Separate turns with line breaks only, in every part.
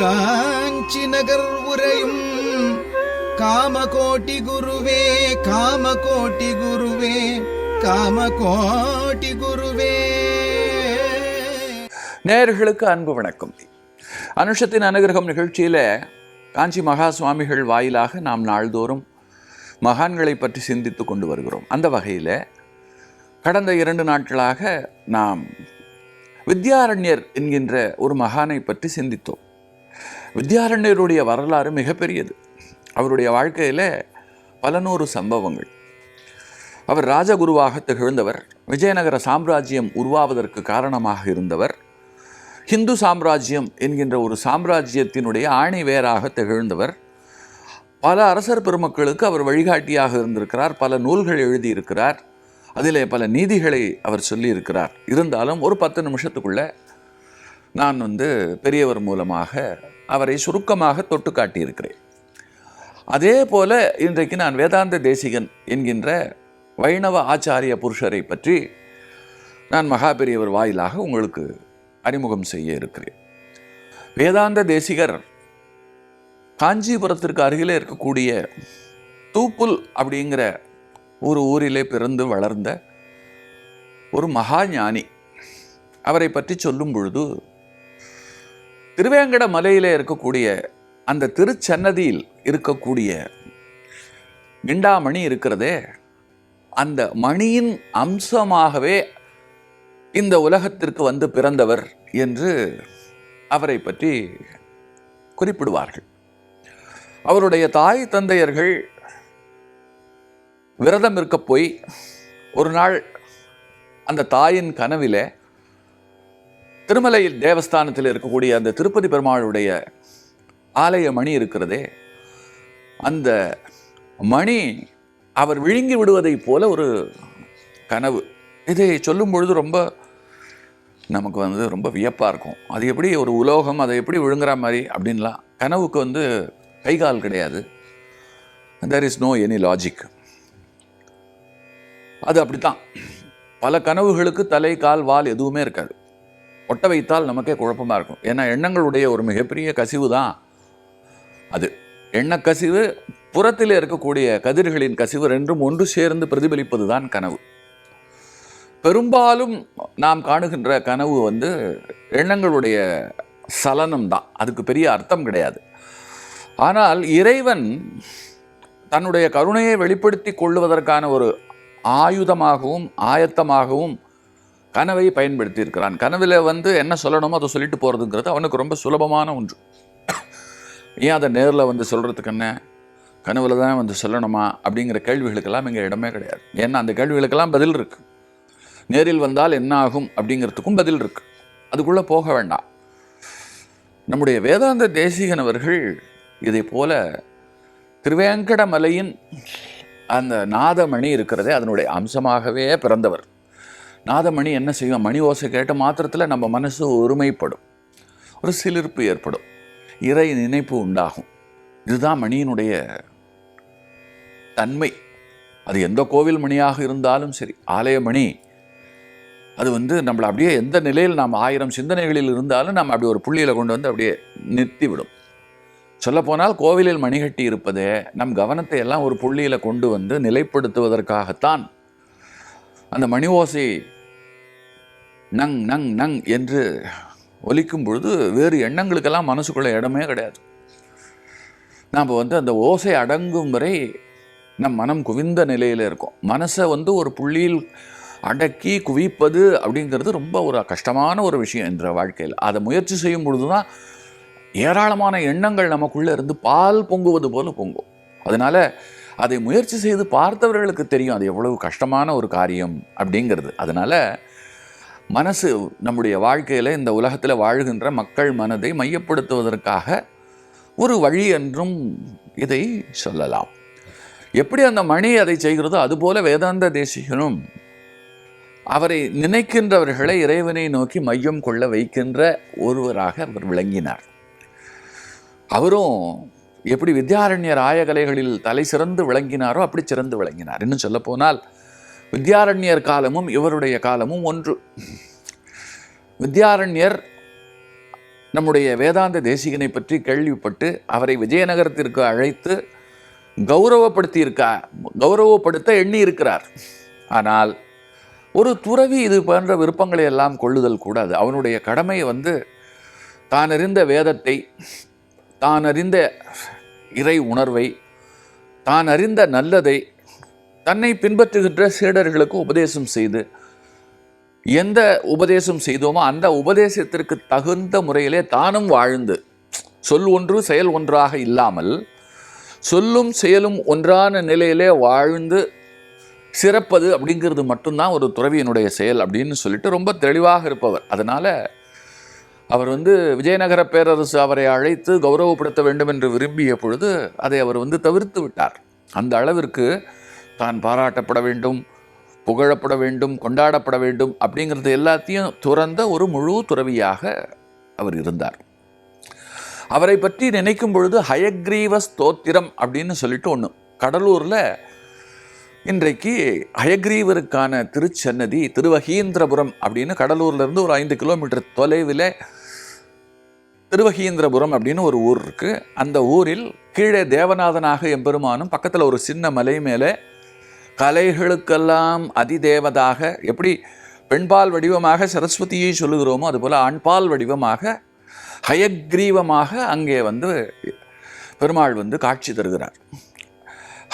காஞ்சி நகர் உரையும் காமகோட்டி குருவே காமகோட்டி குருவே காமகோட்டி குருவே.
நேயர்களுக்கு அன்பு வணக்கம். அனுஷத்தின் அனுகிரகம் நிகழ்ச்சியில் காஞ்சி மகா சுவாமிகள் வாயிலாக நாம் நாள்தோறும் மகான்களை பற்றி சிந்தித்து கொண்டு வருகிறோம். அந்த வகையில் கடந்த இரண்டு நாட்களாக நாம் வித்யாரண்யர் என்கின்ற ஒரு மகானை பற்றி சிந்தித்தோம். வித்யாரண்யருடைய வரலாறு மிகப்பெரியது. அவருடைய வாழ்க்கையில் பல நூறு சம்பவங்கள். அவர் ராஜகுருவாக திகழ்ந்தவர் விஜயநகர சாம்ராஜ்யம் உருவாவதற்கு காரணமாக இருந்தவர் ஹிந்து சாம்ராஜ்யம் என்கின்ற ஒரு சாம்ராஜ்யத்தினுடைய ஆணி வேராக திகழ்ந்தவர். பல அரசர் பெருமக்களுக்கு அவர் வழிகாட்டியாக இருந்திருக்கிறார் பல நூல்கள் எழுதியிருக்கிறார் அதிலே பல நீதிகளை அவர் சொல்லியிருக்கிறார். இருந்தாலும் ஒரு பத்து நிமிஷத்துக்குள்ளே நான் வந்து பெரியவர் மூலமாக அவரை சுருக்கமாக தொட்டு காட்டியிருக்கிறேன். அதே போல இன்றைக்கு நான் வேதாந்த தேசிகன் என்கின்ற வைணவ ஆச்சாரிய புருஷரை பற்றி நான் மகா பெரியவர் வாயிலாக உங்களுக்கு அறிமுகம் செய்ய இருக்கிறேன். வேதாந்த தேசிகர் காஞ்சிபுரத்திற்கு அருகிலே இருக்கக்கூடிய தூப்புல் அப்படிங்கிற ஒரு ஊரிலே பிறந்து வளர்ந்த ஒரு மகா ஞானி அவரை பற்றி சொல்லும் பொழுது திருவேங்கட மலையிலே இருக்கக்கூடிய அந்த திருச்சன்னதியில் இருக்கக்கூடிய கிண்டாமணி இருக்கிறதே அந்த மணியின் அம்சமாகவே இந்த உலகத்திற்கு வந்து பிறந்தவர் என்று அவரை பற்றி குறிப்பிடுவார்கள். அவருடைய தாய் தந்தையர்கள் விரதம் இருக்க போய் ஒரு நாள் அந்த தாயின் கனவிலே திருமலையில் தேவஸ்தானத்தில் இருக்கக்கூடிய அந்த திருப்பதி பெருமாளுடைய ஆலய மணி இருக்கிறதே அந்த மணி அவர் விழுங்கி விடுவதைப் போல ஒரு கனவு. இதை சொல்லும் பொழுது ரொம்ப நமக்கு வந்து ரொம்ப வியப்பாக இருக்கும். அது எப்படி ஒரு உலோகம் அதை எப்படி விழுங்குற மாதிரி அப்படின்லாம். கனவுக்கு வந்து கை கால் கிடையாது. There is no any logic அது அப்படித்தான். பல கனவுகளுக்கு தலை கால் வால் எதுவுமே இருக்காது. ஒட்ட வைத்தால் நமக்கே குழப்பமாக இருக்கும். ஏன்னா எண்ணங்களுடைய ஒரு மிகப்பெரிய கசிவு தான் அது எண்ணக்கசிவு புறத்தில் இருக்கக்கூடிய கதிர்களின் கசிவு ரெண்டும் ஒன்று சேர்ந்து பிரதிபலிப்பது தான் கனவு. பெரும்பாலும் நாம் காணுகின்ற கனவு வந்து எண்ணங்களுடைய சலனம் தான் அதுக்கு பெரிய அர்த்தம் கிடையாது. ஆனால் இறைவன் தன்னுடைய கருணையை வெளிப்படுத்தி கொள்ளுவதற்கான ஒரு ஆயுதமாகவும் ஆயத்தமாகவும் கனவை பயன்படுத்தி இருக்கிறான் கனவில் வந்து என்ன சொல்லணுமோ அதை சொல்லிட்டு போகிறதுங்கிறது அவனுக்கு ரொம்ப சுலபமான ஒன்று. ஏன் அதை நேரில் வந்து சொல்கிறதுக்கு என்ன? கனவுல தான் வந்து சொல்லணுமா? அப்படிங்கிற கேள்விகளுக்கெல்லாம் இங்கே இடமே கிடையாது. ஏன்னா அந்த கேள்விகளுக்கெல்லாம் பதில் இருக்குது நேரில் வந்தால் என்ன ஆகும்? அப்படிங்கிறதுக்கும் பதில் இருக்குது அதுக்குள்ளே போக வேண்டாம். நம்முடைய வேதாந்த தேசிகனவர்கள் இதை போல திருவேங்கடமலையின் அந்த நாதமணி இருக்கிறதே அதனுடைய அம்சமாகவே பிறந்தவர். நாதமணி என்ன செய்யும் மணி ஓசை கேட்ட மாத்திரத்தில் நம்ம மனசு ஒருமைப்படும். ஒரு சிலிர்ப்பு ஏற்படும். இறை நினைப்பு உண்டாகும். இதுதான் மணியினுடைய தன்மை. அது எந்த கோவில் மணியாக இருந்தாலும் சரி ஆலயமணி அது வந்து நம்மளை அப்படியே எந்த நிலையில் நாம் ஆயிரம் சிந்தனைகளில் இருந்தாலும் நம்ம அப்படி ஒரு புள்ளியில் கொண்டு வந்து அப்படியே நிறுத்திவிடும். சொல்லப்போனால் கோவிலில் மணிகட்டி இருப்பதே நம் கவனத்தை எல்லாம் ஒரு புள்ளியில் கொண்டு வந்து நிலைப்படுத்துவதற்காகத்தான். அந்த மணி ஓசை நங் நங் நங் என்று ஒலிக்கும் பொழுது வேறு எண்ணங்களுக்கெல்லாம் மனசுக்குள்ள இடமே கிடையாது. நாம் வந்து அந்த ஓசை அடங்கும் வரை நம் மனம் குவிந்த நிலையில் இருக்கும். மனசை வந்து ஒரு புள்ளியில் அடக்கி குவிப்பது அப்படிங்கிறது ரொம்ப ஒரு கஷ்டமான ஒரு விஷயம் என்ற வாழ்க்கையில். அதை முயற்சி செய்யும் பொழுது தான் ஏராளமான எண்ணங்கள் நமக்குள்ளே இருந்து பால் பொங்குவது போல் பொங்கும். அதனால் அதை முயற்சி செய்து பார்த்தவர்களுக்கு தெரியும் அது எவ்வளவு கஷ்டமான ஒரு காரியம் அப்படிங்கிறது. அதனால் மனசு நம்முடைய வாழ்க்கையில் இந்த உலகத்தில் வாழ்கின்ற மக்கள் மனதை மையப்படுத்துவதற்காக ஒரு வழி என்றும் இதை சொல்லலாம். எப்படி அந்த மணி அதை செய்கிறதோ அதுபோல வேதாந்த தேசிகனும் அவரை நினைக்கின்றவர்களை இறைவனை நோக்கி மையம் கொள்ள வைக்கின்ற ஒருவராக அவர் விளங்கினார். அவரும் எப்படி வித்யாரண்யர் ஆயகலைகளில் தலை சிறந்து விளங்கினாரோ அப்படி சிறந்து விளங்கினார். இன்னும் சொல்லப்போனால் வித்யாரண்யர் காலமும் இவருடைய காலமும் ஒன்று. வித்யாரண்யர் நம்முடைய வேதாந்த தேசிகனை பற்றி கேள்விப்பட்டு அவரை விஜயநகரத்திற்கு அழைத்து கௌரவப்படுத்தி இருக்கா கௌரவப்படுத்த எண்ணி இருக்கிறார் ஆனால் ஒரு துறவி இது போன்ற விருப்பங்களை எல்லாம் கொள்ளுதல் கூடாது. அவனுடைய கடமை வந்து தானறிந்த வேதத்தை தான் அறிந்த இறை உணர்வை தான் அறிந்த நல்லதை தன்னை பின்பற்றுகின்ற சீடர்களுக்கு உபதேசம் செய்து எந்த உபதேசம் செய்தோமோ அந்த உபதேசத்திற்கு தகுந்த முறையிலே தானும் வாழ்ந்து சொல் ஒன்று செயல் ஒன்றாக இல்லாமல் சொல்லும் செயலும் ஒன்றான நிலையிலே வாழ்ந்து சிறப்பது அப்படிங்கிறது மட்டும்தான் ஒரு துறவியினுடைய செயல் அப்படின்னு சொல்லிட்டு ரொம்ப தெளிவாக இருப்பவர். அதனால் அவர் வந்து விஜயநகர பேரரசு அவரை அழைத்து கௌரவப்படுத்த வேண்டும் என்று விரும்பிய பொழுது அதை அவர் வந்து தவிர்த்து விட்டார். அந்த அளவிற்கு தான் பாராட்டப்பட வேண்டும் புகழப்பட வேண்டும் கொண்டாடப்பட வேண்டும் அப்படிங்கிறது எல்லாத்தையும் துறந்த ஒரு முழு துறவியாக அவர் இருந்தார். அவரை பற்றி நினைக்கும் பொழுது ஹயக்ரீவ ஸ்தோத்திரம் அப்படின்னு சொல்லிட்டு ஒன்று கடலூரில் இன்றைக்கு ஹயக்ரீவருக்கான திருச்சன்னதி திருவகீந்திரபுரம் அப்படின்னு கடலூர்லேருந்து ஒரு ஐந்து கிலோமீட்டர் தொலைவில் திருவகீந்திரபுரம் அப்படின்னு ஒரு ஊர் இருக்குது அந்த ஊரில் கீழே தேவநாதனாக எம்பெருமானும் பக்கத்தில் ஒரு சின்ன மலை மேலே கலைகளுக்கெல்லாம் அதிதேவதாக எப்படி பெண்பால் வடிவமாக சரஸ்வதியை சொல்லுகிறோமோ அதுபோல் ஆண்பால் வடிவமாக ஹயக்ரீவமாக அங்கே வந்து பெருமாள் வந்து காட்சி தருகிறார்.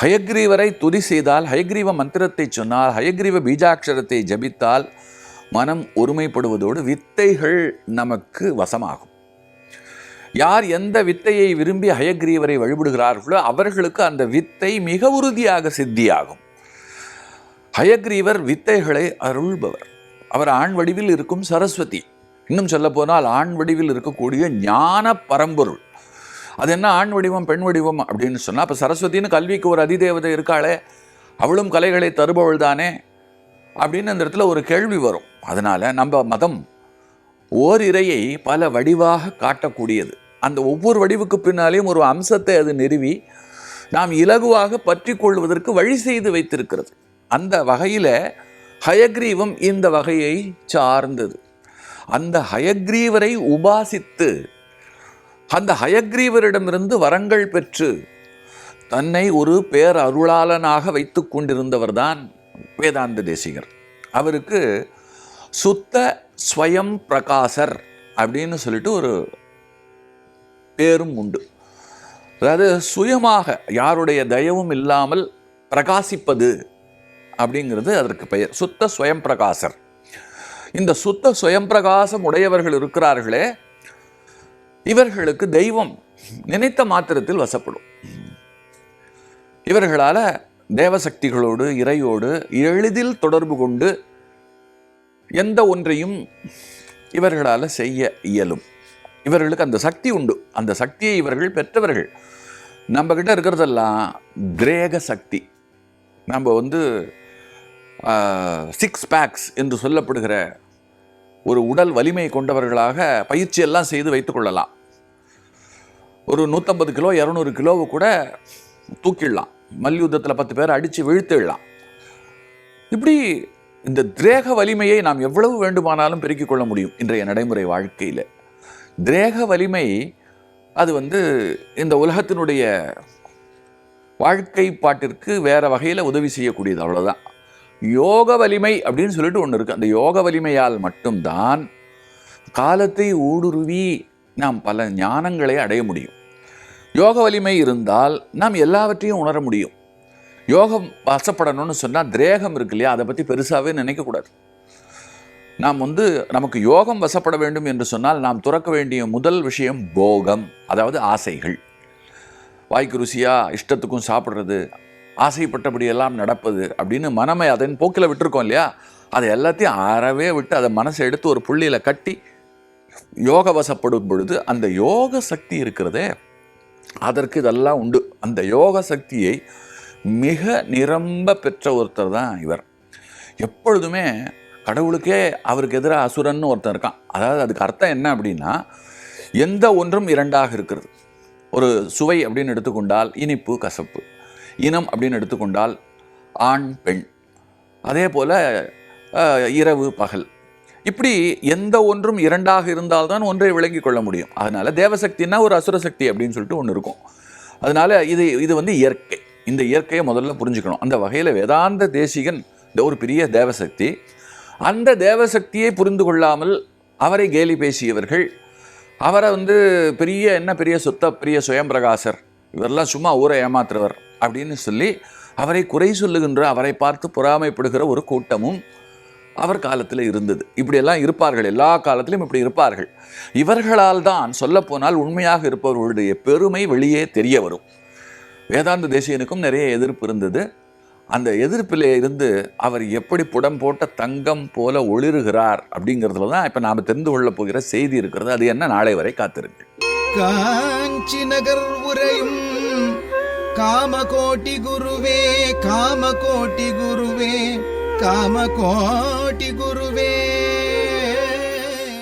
ஹயக்ரீவரை துதி செய்தால் ஹயக்ரீவ மந்திரத்தை சொன்னால் ஹயக்ரீவ பீஜாட்சரத்தை ஜபித்தால் மனம் ஒருமைப்படுவதோடு வித்தைகள் நமக்கு வசமாகும். யார் எந்த வித்தையை விரும்பி ஹயக்ரீவரை வழிபடுகிறார்களோ அவர்களுக்கு அந்த வித்தை மிக உறுதியாக சித்தியாகும். ஹயக்ரீவர் வித்தைகளை அருள்பவர். அவர் ஆண் வடிவில் இருக்கும் சரஸ்வதி. இன்னும் சொல்ல போனால் ஆண் வடிவில் இருக்கக்கூடிய ஞான பரம்பொருள். அது என்ன ஆண் வடிவம் பெண் வடிவம் அப்படின்னு சொன்னால் அப்போ சரஸ்வதின்னு கல்விக்கு ஒரு அதிதேவதை இருக்காளே அவளும் கலைகளை தருபவள் தானே அப்படின்னு அந்த இடத்துல ஒரு கேள்வி வரும். அதனால் நம்ம மதம் ஓரிரையை பல வடிவாக காட்டக்கூடியது. அந்த ஒவ்வொரு வடிவுக்கு பின்னாலேயும் ஒரு அம்சத்தை அது நிறுவி நாம் இலகுவாக பற்றி கொள்வதற்கு வழி செய்து வைத்திருக்கிறது. அந்த வகையில் ஹயக்ரீவம் இந்த வகையை சார்ந்தது. அந்த ஹயக்ரீவரை உபாசித்து அந்த ஹயக்ரீவரிடமிருந்து வரங்கள் பெற்று தன்னை ஒரு பேர் அருளாளனாக வைத்து கொண்டிருந்தவர்தான் வேதாந்த தேசிகர். அவருக்கு சுத்த ஸ்வயம் பிரகாசர் அப்படின்னு சொல்லிட்டு ஒரு பேரும் உண்டு. அதாவது சுயமாக யாருடைய தயவும் இல்லாமல் பிரகாசிப்பது அப்படிங்கிறது அதற்கு பெயர். சுத்த சுயம் பிரகாசர். இந்த சுத்த சுயம் பிரகாசம் உடையவர்கள் இருக்கிறார்களே இவர்களுக்கு தெய்வம் நினைத்த மாத்திரத்தில் வசப்படும். இவர்களால் தேவசக்திகளோடு இறையோடு எளிதில் தொடர்பு கொண்டு எந்த ஒன்றையும் இவர்களால் செய்ய இயலும். இவர்களுக்கு அந்த சக்தி உண்டு. அந்த சக்தியை இவர்கள் பெற்றவர்கள். நம்மக்கிட்ட இருக்கிறதெல்லாம் கிரேக சக்தி. நம்ம வந்து சிக்ஸ் பேக்ஸ் என்று சொல்லப்படுகிற ஒரு உடல் வலிமை கொண்டவர்களாக பயிற்சியெல்லாம் செய்து வைத்துக்கொள்ளலாம் ஒரு நூற்றம்பது கிலோ இரநூறு கிலோவை கூட தூக்கிடலாம். மல்யுத்தத்தில் பத்து பேர் அடித்து வீழ்த்திடலாம். இப்படி இந்த திரேக வலிமையை நாம் எவ்வளவு வேண்டுமானாலும் பெருக்கிக் கொள்ள முடியும் இன்றைய நடைமுறை வாழ்க்கையில். திரேக வலிமை அது வந்து இந்த உலகத்தினுடைய வாழ்க்கை பாட்டிற்கு வேறு வகையில் உதவி செய்யக்கூடியது அவ்வளோதான் யோக வலிமை அப்படின்னு சொல்லிட்டு ஒன்று இருக்குது அந்த யோக வலிமையால் மட்டும்தான் காலத்தை ஊடுருவி நாம் பல ஞானங்களை அடைய முடியும். யோக வலிமை இருந்தால் நாம் எல்லாவற்றையும் உணர முடியும். யோகம் வசப்படணும்னு சொன்னால் திரேகம் இருக்கு இல்லையா? அதை பற்றி பெருசாகவே நினைக்கக்கூடாது நாம் வந்து நமக்கு யோகம் வசப்பட வேண்டும் என்று சொன்னால் நாம் துறக்க வேண்டிய முதல் விஷயம் போகம் அதாவது ஆசைகள். வாய்க்கு ருசியாக இஷ்டத்துக்கும் சாப்பிட்றது ஆசைப்பட்டபடியெல்லாம் நடப்பது அப்படின்னு மனமை அதன் போக்கில் விட்டுருக்கோம் இல்லையா? அதை எல்லாத்தையும் அறவே விட்டு அதை மனசை எடுத்து ஒரு புள்ளியில் கட்டி யோக வசப்படும் பொழுது அந்த யோக சக்தி இருக்கிறதே அதற்கு இதெல்லாம் உண்டு. அந்த யோக சக்தியை மிக நிரம்ப பெற்ற ஒருத்தர் தான் இவர். எப்பொழுதுமே கடவுளுக்கே அவருக்கு எதிராக அசுரன்னு ஒருத்தன் இருக்கான். அதாவது அதுக்கு அர்த்தம் என்ன அப்படின்னா எந்த ஒன்றும் இரண்டாக இருக்கிறது. ஒரு சுவை அப்படின்னு எடுத்துக்கொண்டால் இனிப்பு கசப்பு. இனம் அப்படின்னு எடுத்துக்கொண்டால் ஆண் பெண். அதே போல் இரவு பகல். இப்படி எந்த ஒன்றும் இரண்டாக இருந்தால்தான் ஒன்றை விளங்கி கொள்ள முடியும். அதனால் தேவசக்தின்னா ஒரு அசுரசக்தி அப்படின்னு சொல்லிட்டு ஒன்று இருக்கும். அதனால் இது இது வந்து இயற்கை. இந்த இயற்கையை முதல்ல புரிஞ்சுக்கணும். அந்த வகையில் வேதாந்த தேசிகன் இந்த ஒரு பெரிய தேவசக்தி அந்த தேவசக்தியை புரிந்து கொள்ளாமல் அவரை கேலி பேசியவர்கள் அவரை வந்து பெரிய என்ன பெரிய சுத்த பெரிய சுயம்பிரகாசர் இவரெல்லாம் சும்மா ஊரை ஏமாத்துறவர் அப்படின்னு சொல்லி அவரை குறை சொல்லுகின்ற அவரை பார்த்து பொறாமைப்படுகிற ஒரு கூட்டமும் அவர் காலத்தில் இருந்தது. இப்படியெல்லாம் இருப்பார்கள். எல்லா காலத்திலும் இப்படி இருப்பார்கள். இவர்களால் தான் சொல்லப்போனால் உண்மையாக இருப்பவர்களுடைய பெருமை வெளியே தெரிய வரும். வேதாந்த தேசியனுக்கும் நிறைய எதிர்ப்பு இருந்தது. அந்த எதிர்ப்பிலே இருந்து அவர் எப்படி புடம் போட்ட தங்கம் போல ஒளிருகிறார் அப்படிங்கிறதுல தான் இப்போ நாம் தெரிந்து கொள்ளப் போகிற செய்தி இருக்கிறது. அது என்ன? நாளை வரை காத்திருக்கு
காஞ்சி நகர் உரையும் காமகோட்டி குருவே காமகோட்டி குருவே காமகோட்டி குருவே.